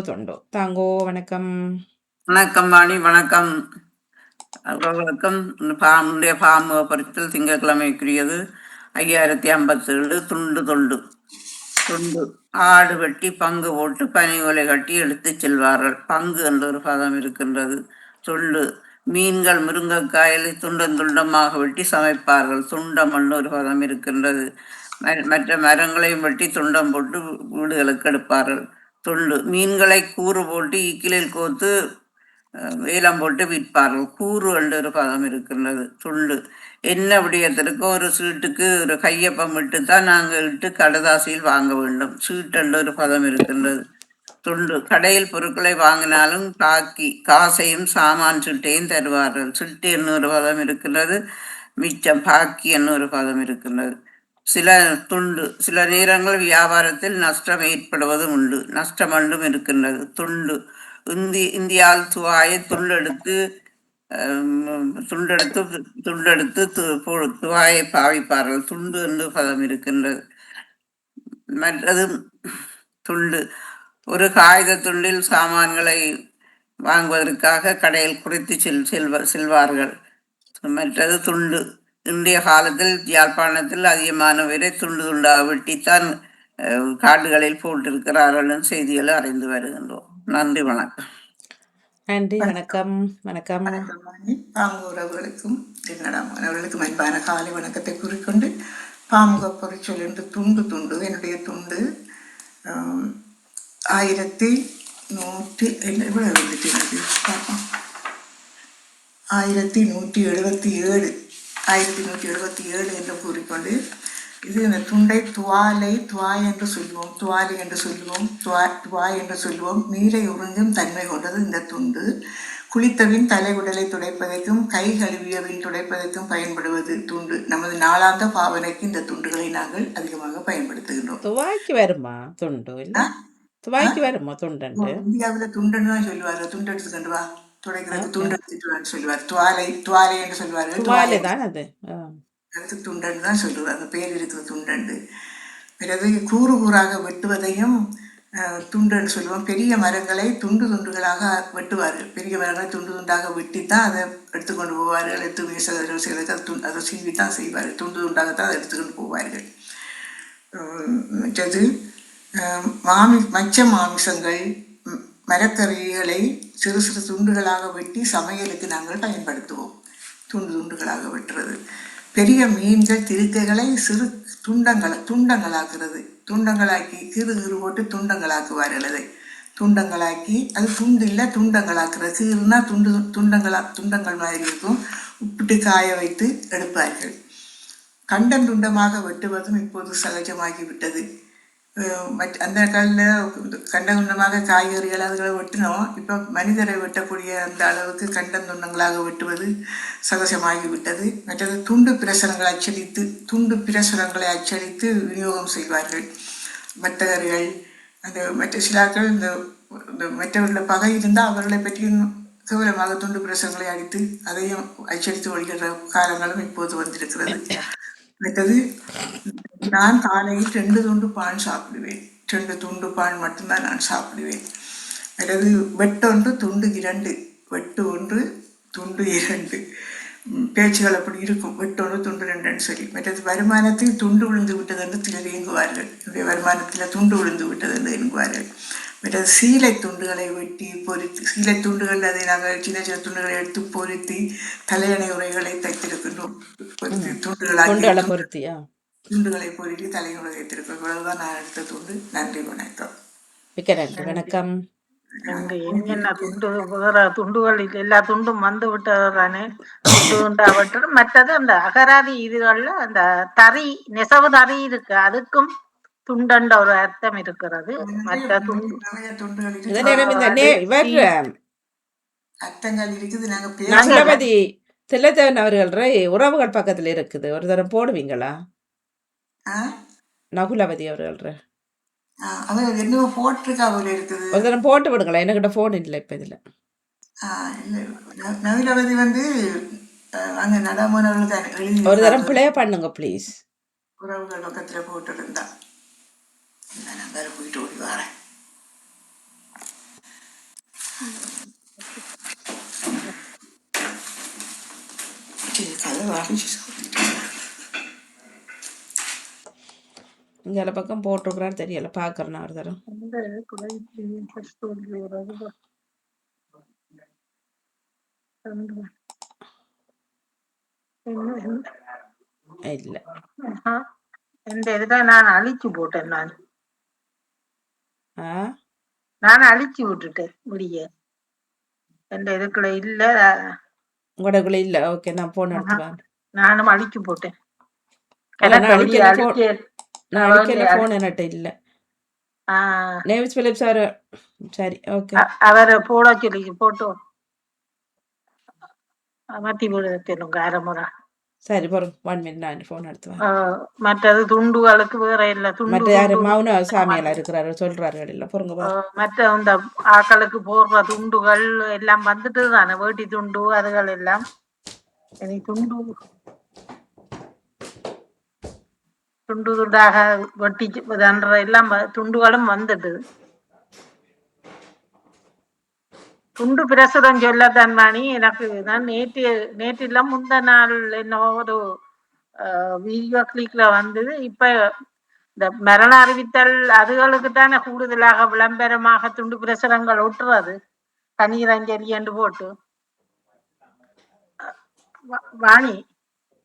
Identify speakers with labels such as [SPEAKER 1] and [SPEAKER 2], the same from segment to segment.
[SPEAKER 1] தொண்டோ தாங்கோ வணக்கம்.
[SPEAKER 2] வணக்கம் வாணி வணக்கம். வணக்கம் பாமுடைய பாமுக பரிசில் திங்கட்கிழமைக்குரியது ஐயாயிரத்தி ஐம்பத்தேழு துண்டு தொண்டு. துண்டு. ஆடு வெட்டி பங்கு போட்டு பனி ஒலை கட்டி எடுத்து செல்வார்கள். பங்கு என்ற ஒரு பதம் இருக்கின்றது. துண்டு. மீன்கள் முருங்கைக்காயலை துண்டம் துண்டமாக வெட்டி சமைப்பார்கள். துண்டம் என்ற ஒரு பதம் இருக்கின்றது. ம- மற்ற மரங்களையும் வெட்டி துண்டம் போட்டு வீடுகளுக்கு எடுப்பார்கள். துண்டு மீன்களை கூறு போட்டு ஈக்கிலில் கோத்து வேலம் போட்டு விற்பார்கள். கூறு என்ற ஒரு பதம் இருக்கின்றது. துண்டு என்ன விடயத்திற்கு ஒரு சீட்டுக்கு ஒரு கையப்பம் விட்டு தான் நாங்கள் இட்டு கடதாசியில் வாங்க வேண்டும். சீட்டு என்ற ஒரு பதம் இருக்கின்றது. துண்டு கடையில் பொருட்களை வாங்கினாலும் பாக்கி காசையும் சாமான் சுட்டையும் தருவார்கள். சுட்டு என்னொரு பதம் இருக்கின்றது. மிச்சம் பாக்கி என்னொரு பதம் இருக்கின்றது. சில துண்டு சில நேரங்கள் வியாபாரத்தில் நஷ்டம் ஏற்படுவதும் உண்டு. நஷ்டம் ஒன்றும் இருக்கின்றது. துண்டு இந்தி இந்தியாவில் துவாயை துண்டெடுத்து துண்டெடுத்து துண்டெடுத்து து- போ- துவாயை பாவிப்பார்கள். துண்டு என்று பதம் இருக்கின்றது. மற்றது துண்டு. ஒரு காகித துண்டில் சாமான்களை வாங்குவதற்காக கடையில் குறித்து செல் செல்வ செல்வார்கள். மற்றது துண்டு. இன்றைய காலத்தில் யாழ்ப்பாணத்தில் அதிகமானவரை துண்டு துண்டாக வெட்டித்தான் காடுகளில் போட்டிருக்கிறார்கள் செய்திகளை அறிந்து வருகின்றோம். நன்றி வணக்கம்.
[SPEAKER 1] நன்றி வணக்கம். வணக்கம்.
[SPEAKER 3] வணக்கம் வாணி பாம்பு உறவுகளுக்கும் திருநடம் அவர்களுக்கும் அன்பான காலை வணக்கத்தை கூறிக்கொண்டு பாமுக பொறிச்சொல் என்று துண்டு துண்டு என்னுடைய துண்டு ஆயிரத்தி நூற்றி பார்ப்போம் ஆயிரத்தி நூற்றி எழுபத்தி ஏழு. ஆயிரத்தி நூற்றி எழுபத்தி ஏழு என்று கூறிக்கொண்டு இது இந்த துண்டை துவாலை துவாய் என்று சொல்லுவோம் துவாலை என்று சொல்லுவோம் துவா துவாய் என்று சொல்லுவோம். நீரை உறிஞ்சும் தன்மை கொண்டது இந்த துண்டு. குளித்தவின் தலை உடலை துடைப்பதற்கும் கை கழுவியவின் துடைப்பதற்கும் பயன்படுவது துண்டு. நமது நாளாந்த பாவனைக்கு இந்த துண்டுகளை நாங்கள் அதிகமாக பயன்படுத்துகின்றோம்.
[SPEAKER 1] துவாய்க்கு வருமா துண்டு? துவாய்க்கு வருமா துண்டண்டு?
[SPEAKER 3] இந்தியாவுல துண்டுன்னு தான் சொல்லுவாரு துண்டு எடுத்துக்கொண்டு வா. துடைக்கிறதுக்கு துண்டு சொல்லுவார். துவாலை துவாலை என்று சொல்லுவார்கள்.
[SPEAKER 1] துவாலை தான் அது.
[SPEAKER 3] அதுக்கு துண்டன்னு தான் சொல்லுவார். அந்த பேர் இருக்கிற துண்டண்டு பிறகு கூறு கூறாக வெட்டுவதையும் துண்டுன்னு சொல்லுவோம். பெரிய மரங்களை துண்டு துண்டுகளாக வெட்டுவார்கள். பெரிய மரங்களை துண்டு துண்டாக வெட்டி தான் அதை எடுத்துக்கொண்டு போவார்கள். எடுத்து வீசுகிறவர்கள் செய்வதற்கு அது துண்டு அதை சீவி தான் செய்வார்கள். துண்டு துண்டாகத்தான் அதை எடுத்துக்கொண்டு போவார்கள். மற்றது மாமி மச்ச மாமிசங்கள் மரக்கறிகளை சிறு சிறு துண்டுகளாக வெட்டி சமையலுக்கு நாங்கள் பயன்படுத்துவோம். துண்டு துண்டுகளாக வெட்டுறது. பெரிய மீன்கள் திருக்கைகளை சிறு துண்டங்களை துண்டங்களாக்குறது. துண்டங்களாக்கி கீறு கீறு போட்டு துண்டங்களாக்குவார்கள் அதை துண்டங்களாக்கி அது துண்டு இல்லை துண்டங்களாக்குறது கீறுனா துண்டு துண்டங்களா துண்டங்கள் மாதிரி இருக்கும். உப்பிட்டு காய வைத்து எடுப்பார்கள். கண்டம் துண்டமாக வெட்டுவதும் இப்போது சகஜமாகி விட்டது மற்ற அந்த காலில் கண்ட துண்டமாக காய்கறிகள் அதுகளை வெட்டினோம். இப்போ மனிதரை வெட்டக்கூடிய அந்த அளவுக்கு கண்டம் துண்டங்களாக வெட்டுவது சகஜமாகி விட்டது மற்றது துண்டு பிரசுரங்களை அச்சடித்து துண்டு பிரசுரங்களை அச்சடித்து விநியோகம் செய்வார்கள் வர்த்தகர்கள் அந்த மற்ற சிலாக்கள் இந்த இந்த மற்றவர்கள பகை இருந்தால் அவர்களை பற்றியும் கேவலமாக துண்டு பிரசுரங்களை அடித்து அதையும் அச்சடித்து வருகிற காலங்களும் இப்போது வந்திருக்கிறது. மற்றது நான் காலையில் ரெண்டு துண்டு பான் சாப்பிடுவேன். ரெண்டு துண்டு பான் மட்டும்தான் நான் சாப்பிடுவேன். அல்லது வெட்டொன்று துண்டு இரண்டு. வெட்டு ஒன்று துண்டு இரண்டு. பேச்சுகள் அப்படி இருக்கும். வெட்டொன்று துண்டு ரெண்டுன்னு சொல்லி. மற்றது வருமானத்தில் துண்டு விழுந்து விட்டது என்று சிலர் இயங்குவார்கள் என்னுடைய வருமானத்தில் துண்டு விழுந்து விட்டது என்று இயங்குவார்கள் மற்றது சீலை துண்டுகளை வெட்டி பொறித்து சீலை துண்டுகள் அதை நாங்கள் சின்ன சின்ன துண்டுகளை எடுத்து பொறித்து தலையணை உரைகளை தைத்திருக்கின்றோம். பொறித்து துண்டுகளாக்கி
[SPEAKER 1] துண்டுகளை
[SPEAKER 3] பொறித்து தலையுறை வைத்திருக்கிறோம் இவ்வளவுதான் நான் எடுத்த துண்டு. நன்றி வணக்கம்.
[SPEAKER 1] மிக்க நன்றி வணக்கம்.
[SPEAKER 4] அங்க என்னென்ன துண்டு வேற துண்டுகள் எல்லா துண்டும் வந்து விட்டது தானே துண்டு மற்றது அந்த அகராதி இதுகள்ல அந்த தறி நெசவு தறி இருக்கு. அதுக்கும் துண்டன்ற ஒரு அர்த்தம் இருக்கிறது. மற்ற துண்டு
[SPEAKER 3] அர்த்தங்கள் இருக்குது. நாங்க
[SPEAKER 1] அவர்கள் ரை- உறவுகள் பக்கத்துல இருக்குது. ஒரு தரம் போடுவீங்களா? நகுலவதி அவர்கள் தரம் போட்டு விடுங்களேன். என்கிட்ட ஃபோன் இல்லை இப்போ இதில்.
[SPEAKER 3] நகுலவதி வந்து
[SPEAKER 1] ஒரு தரம் பிளே பண்ணுங்க ப்ளீஸ்
[SPEAKER 3] உறவுகள் பக்கத்தில் போட்டு இருந்தா நான் போயிட்டு ஓடி வரேன். கதை வாங்கிச்சு
[SPEAKER 1] இங்கே பக்கம் போட்டிருக்கிறான்னு தெரியல பார்க்குறேன் நான் ஒரு தரம்
[SPEAKER 4] இந்த
[SPEAKER 1] இல்லை.
[SPEAKER 4] இந்த இதுதான் நான் அழிச்சு போட்டேன் நான்.
[SPEAKER 1] ஆ?
[SPEAKER 4] நான் அழிச்சு விட்டுட்டேன் முடிய. எந்த இதுக்குள்ள இல்ல.
[SPEAKER 1] உங்களோடக்குள்ள இல்லை. ஓகே நான் எடுத்துவேன்
[SPEAKER 4] நானும் அழிச்சு போட்டேன்.
[SPEAKER 1] இல்ல, நான்
[SPEAKER 4] எனக்கு வெளிய
[SPEAKER 1] அழிக்கல phone.
[SPEAKER 4] அழிக்க
[SPEAKER 1] நான் அடிக்கல ஃபோன் என்கிட்ட இல்லை.
[SPEAKER 4] ஆ,
[SPEAKER 1] நேவிஸ் பிலிப் சார் சரி ஓகே.
[SPEAKER 4] அ- அவரை போட சொல்லி போட்டு மாத்தி போட சொல்லுங்க அரை முறை.
[SPEAKER 1] சரி போகிறோம் ஒன் மினிட் நான் ஃபோன் எடுத்துவேன்
[SPEAKER 4] ஆ, மற்றது துண்டுகளுக்கு வேற இல்ல துண்டு
[SPEAKER 1] மற்ற யாரு?
[SPEAKER 4] துண்டு.
[SPEAKER 1] மௌன சாமியெல்லாம் இருக்கிறாரு சொல்றாரு இல்லை பொறுங்க.
[SPEAKER 4] மற்ற ஆக்களுக்கு போடுற துண்டுகள் எல்லாம் வந்துட்டு தானே வேட்டி துண்டு அதுகள் எல்லாம். இனி துண்டு துண்டு துண்டாக வெட்டி எல்லாம் துண்டுகளும் வந்துட்டு. துண்டு பிரசுரம் சொல்ல மாணி எனக்கு நான் நேற்று நேற்று இல்லை முந்த நாள் என்ன ஒரு வீடியோ கிளிக்ல வந்தது. இப்ப இந்த மரண அறிவித்தல் அதுகளுக்கு தானே கூடுதலாக விளம்பரமாக துண்டு பிரசுரங்கள் ஒட்டுறது. கண்ணீர் அஞ்சலி என்று போட்டு. வா- வாணி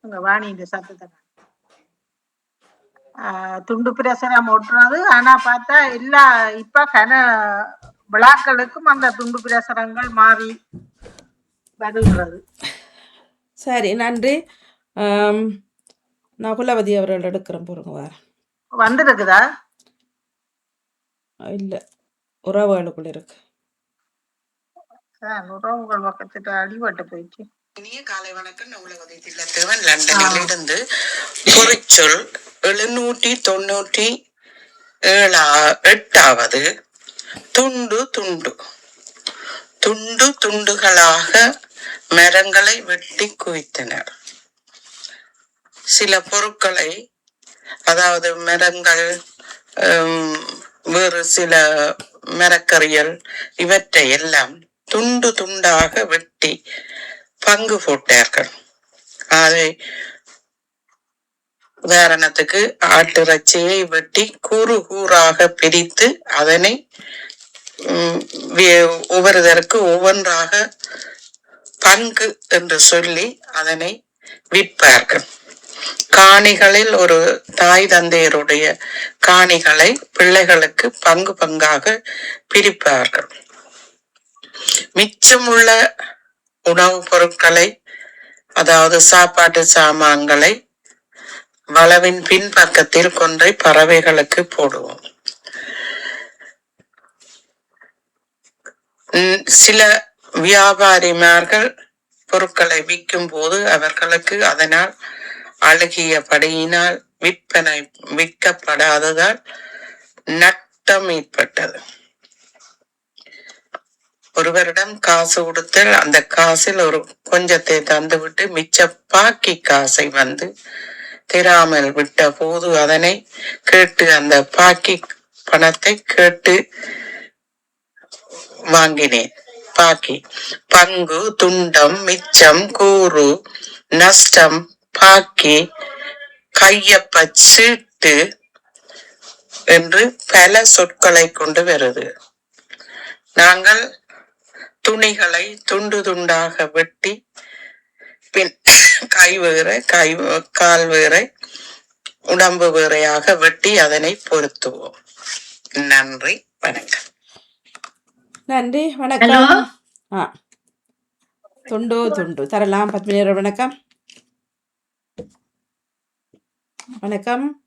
[SPEAKER 4] உங்க வாணி இந்த சத்தத்தை துண்டு பிரசுரம் ஒட்டுறது ஆனா பார்த்தா எல்லா இப்ப கன விழாக்களுக்கும் அந்த துண்டு பிரசுரங்கள் மாறி வருகிறது.
[SPEAKER 1] சரி நன்றி. நான் குலவதி அவர்கள் எடுக்கிறேன் பொறுங்க வர
[SPEAKER 4] வந்திருக்குதா?
[SPEAKER 1] இல்லை. உறவுகளுக்குள்ள இருக்கு.
[SPEAKER 4] சார் உறவுகள் பக்கத்துல அடிபட்டு போயிடுச்சு.
[SPEAKER 5] இனிய காலை வணக்கம். நான் உலகதை தில்லத்தேவன் லண்டனில் இருந்து பொறிச்சொல் எழுநூற்றி தொண்ணூற்றி ஏழா எட்டாவது துண்டு துண்டு. துண்டு துண்டுகளாக மரங்களை வெட்டி குவித்தனர். சில பொருட்களை அதாவது மரங்கள் வேறு சில மரக்கறிகள் இவற்றை எல்லாம் துண்டு துண்டாக வெட்டி பங்கு போட்டார்கள். அதை உதாரணத்துக்கு ஆட்டிறைச்சியை வெட்டி கூறு கூறாக பிரித்து அதனை ஒவ்வொருதற்கு வே- ஒவ்வொன்றாக பங்கு என்று சொல்லி அதனை விற்பார்கள். காணிகளில் ஒரு தாய் தந்தையருடைய காணிகளை பிள்ளைகளுக்கு பங்கு பங்காக பிரிப்பார்கள். மிச்சமுள்ள உணவுப் பொருட்களை அதாவது சாப்பாட்டு சாமான்களை வளவின் பின்பக்கத்தில் கொன்றை பறவைகளுக்கு போடுவோம். சில வியாபாரிமார்கள் பொருட்களை விற்கும் போது அவர்களுக்கு அதனால் அழுகியபடியினால் விற்பனை விற்கப்படாததால் நட்டம் ஏற்பட்டது. ஒருவரிடம் காசு கொடுத்து அந்த காசில் ஒரு கொஞ்சத்தை தந்துவிட்டு மிச்ச பாக்கி காசை வந்து திராமல் விட்ட போது அதனை கேட்டு அந்த பாக்கி பணத்தை கேட்டு வாங்கினேன். பாக்கி பங்கு துண்டம் மிச்சம் கூறு நஷ்டம் பாக்கி கையப்ப சீட்டு என்று பல சொற்களை கொண்டு வருது. நாங்கள் துணிகளை துண்டு துண்டாக வெட்டி பின் கை வேற கை கால் வேற உடம்பு வேறையாக வெட்டி அதனை பொருத்துவோம். நன்றி வணக்கம்.
[SPEAKER 1] நன்றி வணக்கம். ஆ. துண்டு துண்டு. தரலாம். பத்மினி வணக்கம். வணக்கம்.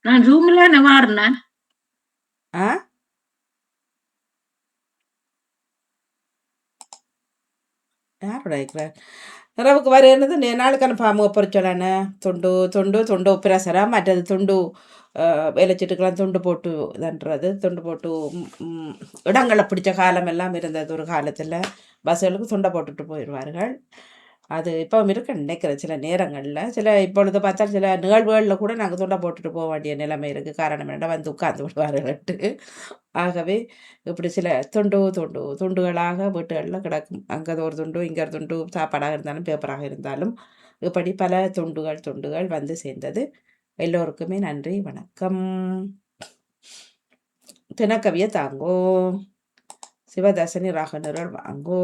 [SPEAKER 6] நான் ரூம்ல வாருனேன்
[SPEAKER 1] ஆ? யாரோட இருக்கிறார் இரவுக்கு வருகிறது நீ நாளுக்கான பாமுக பொறிச்சலான துண்டு துண்டு துண்டு பிரசரம் மற்றது துண்டு வேலைச்சிட்டுக்கெல்லாம் துண்டு போட்டு இதுன்றது துண்டு போட்டு இடங்களை பிடிச்ச காலம் எல்லாம் இருந்தது ஒரு காலத்தில் பஸ்ஸுகளுக்கு துண்டை போட்டுட்டு போயிடுவார்கள் அது இப்போ இருக்குன்னு நினைக்கிறேன் சில நேரங்களில் சில இப்பொழுது பார்த்தா சில நிகழ்வுகளில் கூட நாங்கள் தொண்டை போட்டுட்டு போக வேண்டிய நிலைமை இருக்குது காரணம் என்னென்னா வந்து உட்கார்ந்து விடுவார்கள்ட்டு ஆகவே இப்படி சில துண்டு, துண்டு துண்டுகளாக வீட்டுகளில் கிடக்கும். அங்கே ஒரு துண்டு, இங்கே ஒரு துண்டு சாப்பாடாக இருந்தாலும், பேப்பராக இருந்தாலும் இப்படி பல துண்டுகள், துண்டுகள் வந்து சேர்ந்தது. எல்லோருக்குமே நன்றி. வணக்கம். தினக்கவிய தாங்கோ. சிவதர்சினி ராகனர்கள் வாங்கோ.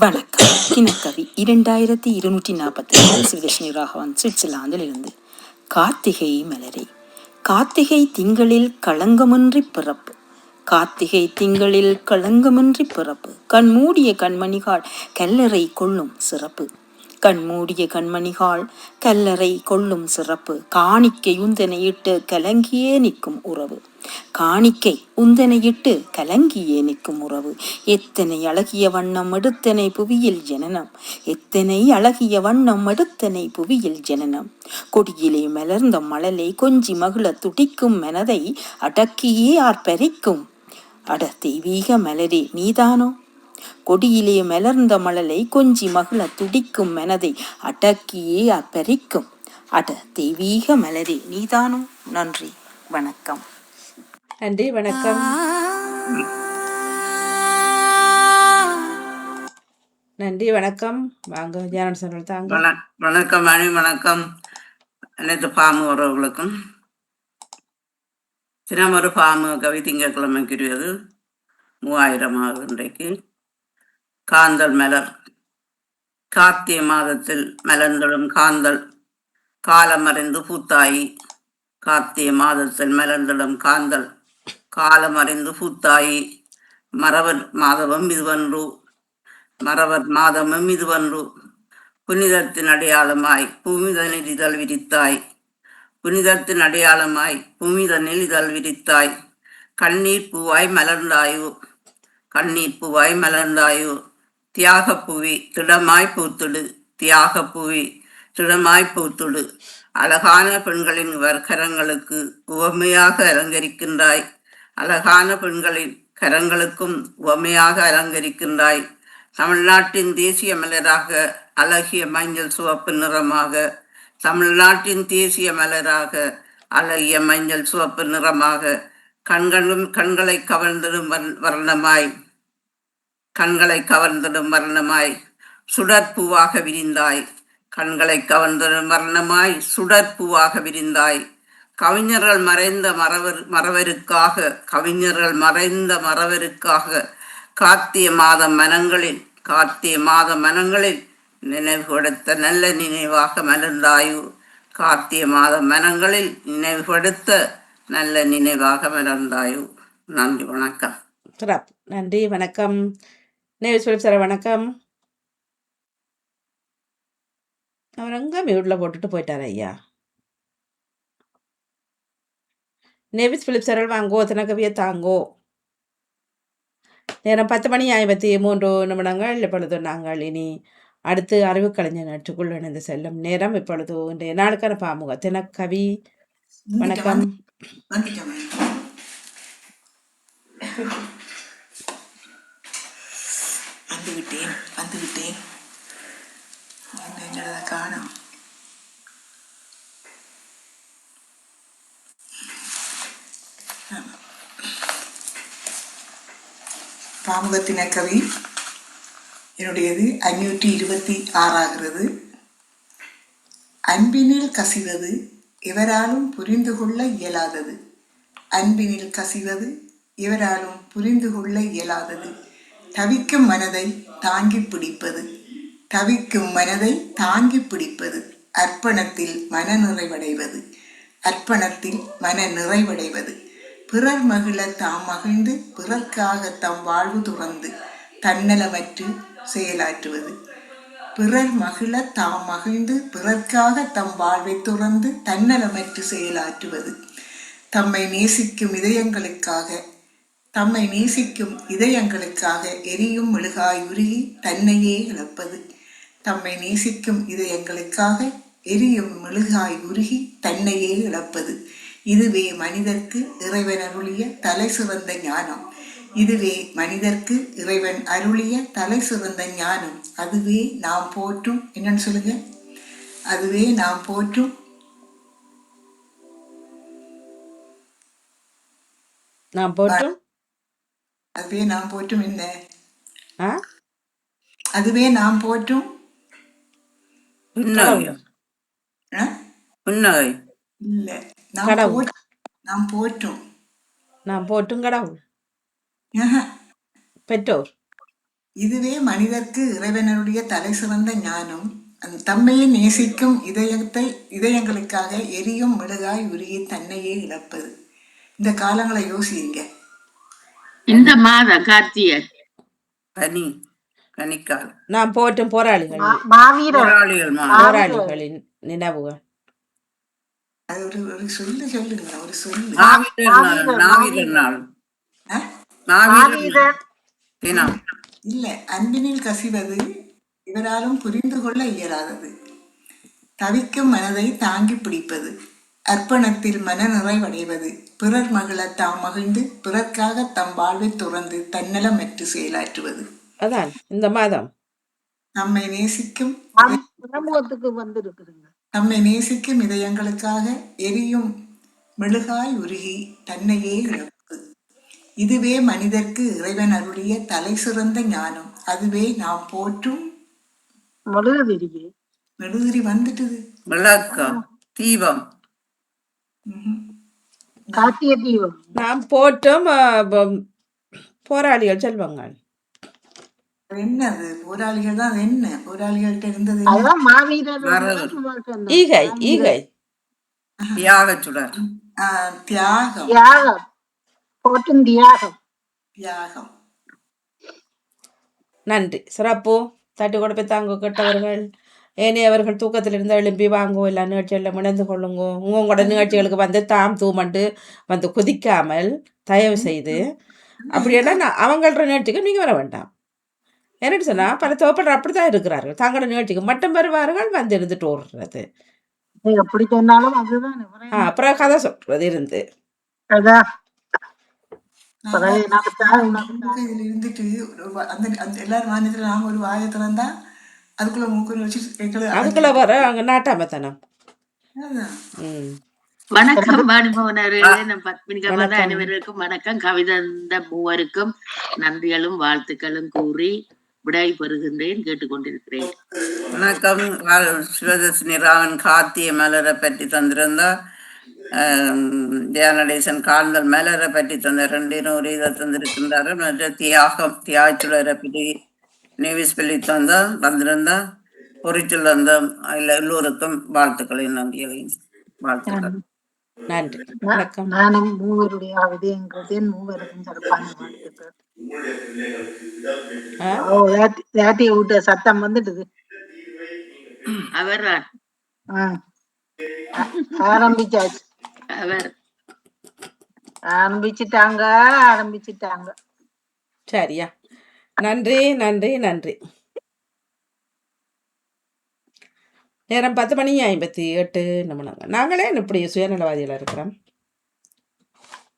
[SPEAKER 7] வணக்கம். தினக்கவி இரண்டாயிரத்தி இருநூற்றி நாற்பத்தி ஏழு சிவதர்ஷினி ராகவன் சுவிட்சர்லாந்தில் இருந்து கார்த்திகை மலரே. கார்த்திகை திங்களில் களங்கமின்றி பிறப்பு. கார்த்திகை திங்களில் களங்கமின்றி பிறப்பு. கண் மூடிய கல்லறை கொள்ளும் சிறப்பு. கண் மூடிய கண்மணிகாள் கல்லறை கொள்ளும் சிறப்பு. காணிக்கை உந்தனையிட்டு கலங்கியே நிற்கும் உறவு. காணிக்கை உந்தனையிட்டு கலங்கியே நிற்கும் உறவு. எத்தனை அழகிய வண்ணம் எடுத்தனை புவியில் ஜனனம். எத்தனை அழகிய வண்ணம் எடுத்தனை புவியில் ஜனனம். கொடியிலே மலர்ந்த மழலை கொஞ்சி மகிழ துடிக்கும் மனதை அடக்கியே ஆர்ப்பரிக்கும். அட தெய்வீக மலரே நீதானோ? கொடியிலே மலர்ந்த மழலை கொஞ்சி மகிழ துடிக்கும் மனதை அடக்கியே அப்பரிக்கும் அட தெய்வீக மலரே நீதானோ நன்றி வணக்கம்
[SPEAKER 1] நன்றி. வணக்கம். நன்றி. வணக்கம். வாங்க ஜானன் சொன்னல் தாங்க.
[SPEAKER 2] வண வணக்கம் மணி வணக்கம் அனைத்து பாமு உறவுகளுக்கும் தினம் ஒரு பாமு கவி திங்கட்கிழமைக்குரியது மூவாயிரம் ஆகுது இன்றைக்கு காந்தல் மலர். கார்த்திகை மாதத்தில் மலர்ந்தடும் காந்தல். காலமறிந்து பூத்தாயி. கார்த்திகை மாதத்தில் மலர்ந்திடும் காந்தல். காலமறிந்து பூத்தாயி. மறவர் மாதவம் இதுவன்று. மறவர் மாதமும் இதுவன்று. புனிதத்தின் அடையாளமாய் பூமிதனில் இதழ் விரித்தாய். புனிதத்தின் அடையாளமாய் பூமிதனில் இதழ் விரித்தாய். கண்ணீர் பூவாய் மலர்ந்தாயோ. கண்ணீர் பூவாய் மலர்ந்தாயோ. தியாகப்பூவி திடமாய் பூத்துடு தியாகப்புவி திடமாய் பூத்துடு. அழகான பெண்களின் வர்க்கரங்களுக்கு உவமையாக அலங்கரிக்கின்றாய். அழகான பெண்களின் கரங்களுக்கும் உவமையாக அலங்கரிக்கின்றாய். தமிழ்நாட்டின் தேசிய மலராக அழகிய மஞ்சள் சிவப்பு நிறமாக தமிழ்நாட்டின் தேசிய மலராக அழகிய மஞ்சள் சிவப்பு நிறமாக கண்களும் கண்களை கவர்ந்திடும் வர்ணமாய் கண்களை கவர்ந்திடும் மரணமாய் சுடற்பூவாக விரிந்தாய். கண்களை கவர்ந்திடும் மரணமாய் சுடற்பூவாக விரிந்தாய். கவிஞர்கள் மறைந்த மறவர் மறவருக்காக கவிஞர்கள் மறைந்த மறவருக்காக கார்த்திய மாத மனங்களில் கார்த்திய மாத மனங்களில் நினைவு கொடுத்த நல்ல நினைவாக மலர்ந்தாயு? கார்த்திய மாத மனங்களில் நினைவு கொடுத்த நல்ல நினைவாக மலர்ந்தாயு? நன்றி வணக்கம்.
[SPEAKER 1] நன்றி. வணக்கம். நேவி சார் வணக்கம். அவர் அங்கே மியூட்டில் போட்டுட்டு போயிட்டார் ஐயா. நேவிஸ் பிலிப் சரல் வாங்கோ தினகவியை தாங்கோ. நேரம் பத்து மணி ஐம்பத்தி மூன்று நிமிடங்கள். இப்பொழுது நாங்கள் இனி அடுத்து அறிவு கலைஞர் நற்றுக்குள் இணைந்து செல்லும் நேரம். இப்பொழுது இன்றைய நாளுக்கான பாமுக தினக்கவி வணக்கம்.
[SPEAKER 3] வந்துவிட்டேன் வந்துவிட்டேன். என்னடா பாமுகத்தின கவி என்னுடையது ஐநூற்றி இருபத்தி ஆறாகிறது. அன்பினில் கசிவது எவராலும் புரிந்து கொள்ள இயலாதது. அன்பினில் கசிவது எவராலும் புரிந்து கொள்ள இயலாதது. தவிக்கும் மனதை தாங்கி பிடிப்பது. தவிக்கும் மனதை தாங்கி பிடிப்பது அர்ப்பணத்தில் மன நிறைவடைவது அர்ப்பணத்தில் மன நிறைவடைவது பிறர் மகிழ தாம் மகிழ்ந்து பிறர்க்காக தம் வாழ்வு துறந்து தன்னலமற்று செயலாற்றுவது. பிறர் மகிழ தாம் மகிழ்ந்து பிறர்க்காக தம் வாழ்வை துறந்து தன்னலமற்று செயலாற்றுவது. தம்மை நேசிக்கும் இதயங்களுக்காக தம்மை நேசிக்கும் இதயங்களுக்காக எரியும் மெழுகாய் உருகி தன்னையே இழப்பது. தம்மை நேசிக்கும் இதயங்களுக்காக எரியும் மெழுகாய் உருகி தன்னையே இழப்பது. இதுவே மனிதர்க்கு இறைவன் அருளிய தலை சிறந்த ஞானம். இதுவே மனிதர்க்கு இறைவன் அருளிய தலை சிறந்த ஞானம். அதுவே நாம் போற்றும் என்னன்னு சொல்லுங்க? அதுவே நாம் போற்றும்
[SPEAKER 1] நான் போற்றும்
[SPEAKER 3] அதுவே நாம் போற்றும் என்ன?
[SPEAKER 1] ஆ?
[SPEAKER 3] அதுவே நாம் போற்றும் இல்ல. நாம்
[SPEAKER 1] கடவுள்.
[SPEAKER 3] போற்று நாம் போற்றும்
[SPEAKER 1] கடவுள். பெற்றோர்.
[SPEAKER 3] இதுவே மனிதர்க்கு இறைவனருடைய தலை சிறந்த ஞானம். அந்த தம்மையை நேசிக்கும் இதயத்தை இதயங்களுக்காக எரியும் மெழுகாய் உருகி தன்னையே இழப்பது. இந்த காலங்களை யோசிங்க
[SPEAKER 6] இந்த மாதம் கார்த்திகை.
[SPEAKER 2] கனி கனிக்கால்.
[SPEAKER 1] நான் போற்றும் போராளிகள்.
[SPEAKER 2] போராளிகள்
[SPEAKER 1] போராளிகளின் நினைவுகள்.
[SPEAKER 3] இல்ல அன்பினில் கசிவது இவராலும் புரிந்து கொள்ள இயலாதது. தவிக்கும் மனதை தாங்கி பிடிப்பது. அர்ப்பணத்தில் மன நிறைவடைவது பிறர் மகிழ தாம் மகிழ்ந்து பிறர்க்காக தம் வாழ்வை துறந்து தன்னலமற்று செயலாற்றுவது.
[SPEAKER 1] அதான் இந்த மாதம்.
[SPEAKER 3] நம்மை நேசிக்கும்
[SPEAKER 4] சமூகத்துக்கு
[SPEAKER 3] நம்மை நேசிக்கும் இதயங்களுக்காக எரியும் மெழுகாய் உருகி தன்னையே இழப்பது. இதுவே மனிதர்க்கு இறைவன் அருளிய தலை சிறந்த ஞானம். அதுவே நாம் போற்றும்
[SPEAKER 4] மெழுகுதிரியே
[SPEAKER 3] மெழுகுதிரி வந்துட்டுது.
[SPEAKER 2] விளக்கம் தீபம்.
[SPEAKER 4] காட்டிய தீபம்
[SPEAKER 1] நாம் போற்றும் ஆ, ப- போராளிகள் செல்வங்கள்.
[SPEAKER 3] அது என்ன அது? போராளிகள் தான் என்ன? போராளிகள்கிட்ட இருந்தது என்ன?
[SPEAKER 4] அதான் மாவீரர்
[SPEAKER 2] வரது.
[SPEAKER 1] ஈகை ஈகை.
[SPEAKER 2] தியாக சுடர்.
[SPEAKER 3] ஆ, தியாகம்.
[SPEAKER 4] தியாகம். போற்றும் தியாகம்.
[SPEAKER 3] தியாகம்.
[SPEAKER 1] நன்றி. சிறப்பு. தட்டு கொடுப்பை தாங்க கெட்டவர்கள். ஏனையவர்கள் தூக்கத்தில் இருந்து எழும்பி வாங்கோ எல்லா நிகழ்ச்சிகளில் முனைந்து கொள்ளுங்க உங்களோட நிகழ்ச்சிகளுக்கு வந்து தாம் தூமண்டு வந்து குதிக்காமல் தயவு செய்து அப்படியெல்லாம் நான் அவங்களோட நிகழ்ச்சிக்கு நீங்கள் வர வேண்டாம் என்னட்டு சொன்னால் பல தோப்படர் அப்படி தான் இருக்கிறார்கள் தங்களோட நிகழ்ச்சிக்கு மட்டும் வருவார்கள் வந்து இருந்துட்டு ஓடுறது
[SPEAKER 4] எப்படி சொன்னாலும் அதுதான்
[SPEAKER 1] ஆ அப்புறம் கதை சொல்றது இருந்து
[SPEAKER 3] இருந்துட்டு அந்த எல்லாரும் மாநிலத்தில் நாங்கள் ஒரு வாயை திறந்தா அதுக்குள்ள மூக்கு வச்சு கேட்கல
[SPEAKER 1] அதுக்குள்ளே வர அங்கே நாட்டாமத்தனம்.
[SPEAKER 3] அதான்.
[SPEAKER 1] ம்.
[SPEAKER 6] வணக்கம் பாடுபவனர்களே நம் பத்மினி கமலா அனைவருக்கும் வணக்கம். கவிதை இந்த மூவருக்கும் நன்றிகளும் வாழ்த்துக்களும் கூறி விடை பெறுகின்றேன் கேட்டுக்கொண்டிருக்கிறேன்.
[SPEAKER 2] வணக்கம். சிவதர்ஷினி ராவன் கார்த்திய மலரை பற்றி தந்திருந்தா ஆம், ஜெயநடேசன் காந்தல் மலரை பற்றி தந்த ரெண்டிനും ஒரு இதை தந்திருக்கின்றாரு மற்ற தியாகம் தியாச்சுடரை பற்றி நியூஸ் சொல்லி தந்தா தந்திருந்தா பொறிச்சில் அதில் எல்லோருக்கும் வாழ்த்துக்களையும் நன்றிகளையும் வாழ்த்துக்கள்
[SPEAKER 1] நன்றி.
[SPEAKER 4] நான்-
[SPEAKER 1] வணக்கம்.
[SPEAKER 4] நானும் மூவருடைய விதயங்கிறதேன் மூவருக்கும் சிறப்பான வாழ்த்துக்கள். ஓ வேட்டி சத்தம் வந்துடுது
[SPEAKER 6] அவர்
[SPEAKER 4] ஆரம்பிச்சாச்சு.
[SPEAKER 6] அவர்.
[SPEAKER 4] ஆரம்பிச்சிட்டாங்க ஆரம்பிச்சிட்டாங்க.
[SPEAKER 1] சரியா. நன்றி நன்றி நன்றி. நேரம் பத்து மணி ஐம்பத்தி எட்டு நிமிடங்கள் நாங்களே இப்படி சுயநலவாதிகளாக இருக்கிறோம்?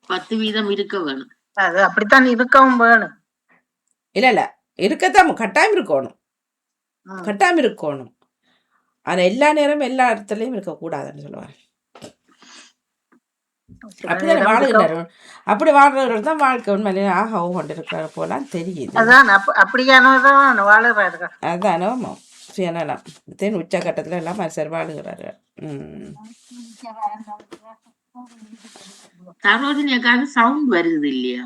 [SPEAKER 6] பத்து வீதம் இருக்க வேணும்.
[SPEAKER 4] அது அப்படித்தான் இருக்கவும் வேணும்.
[SPEAKER 1] இல்லை இல்லை. இருக்கத்தான் கட்டாயம் இருக்கணும். கட்டாயம் இருக்கணும். ஆனால் எல்லா நேரமும் எல்லா இடத்துலையும் இருக்கக்கூடாதுன்னு சொல்லுவாங்க.
[SPEAKER 4] சில
[SPEAKER 1] அப்படிதானே வாழுகின்றனர் அப்படி வாழ்றவர்கள் தான் வாழ்க்கை உண்மையிலே ஆக கொண்டிருக்கிற போலாம் தெரியுது.
[SPEAKER 4] அதான் அப்ப- அப்படியானதான் வாழுறார்கள்.
[SPEAKER 1] அதானோ சுயநலம். தேன் உச்சகட்டத்தில் எல்லாம் மனுஷர் வாழுகிறார்கள். ம்.
[SPEAKER 6] சரோஜினியக்காக சவுண்ட் வருது இல்லையா?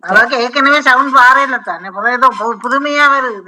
[SPEAKER 4] அவருக்கு ஏற்கனவே சவுண்ட் பாறையில தானே. ஏதோ பு- புதுமையா வருது.